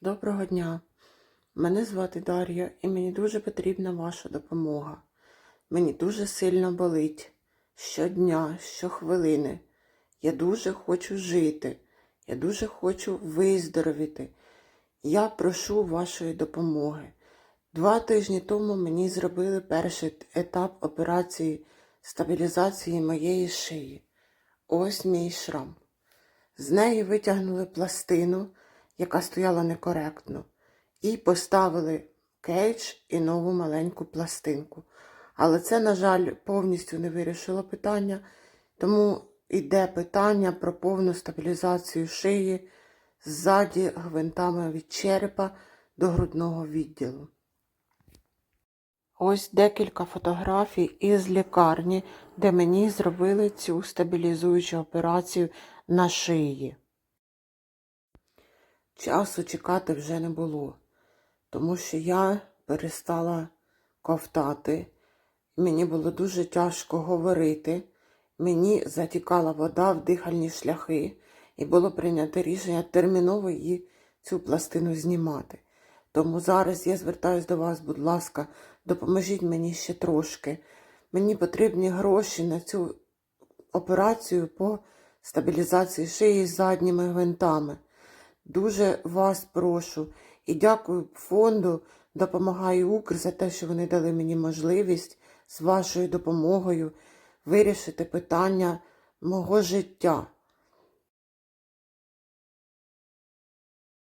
Доброго дня. Мене звати Дар'я і мені дуже потрібна ваша допомога. Мені дуже сильно болить щодня, щохвилини. Я дуже хочу жити. Я дуже хочу виздоровіти. Я прошу вашої допомоги. Два тижні тому мені зробили перший етап операції стабілізації моєї шиї. Ось мій шрам. З неї витягнули пластину, яка стояла некоректно, і поставили кейдж і нову маленьку пластинку. Але це, на жаль, повністю не вирішило питання, тому йде питання про повну стабілізацію шиї ззаді гвинтами від черепа до грудного відділу. Ось декілька фотографій із лікарні, де мені зробили цю стабілізуючу операцію на шиї. Часу чекати вже не було, тому що я перестала ковтати, мені було дуже тяжко говорити, мені затікала вода в дихальні шляхи, і було прийнято рішення терміново її цю пластину знімати. Тому зараз я звертаюся до вас, будь ласка, допоможіть мені ще трошки. Мені потрібні гроші на цю операцію по стабілізації шиї з задніми гвинтами. Дуже вас прошу і дякую фонду Допомагаю Укр за те, що вони дали мені можливість з вашою допомогою вирішити питання мого життя.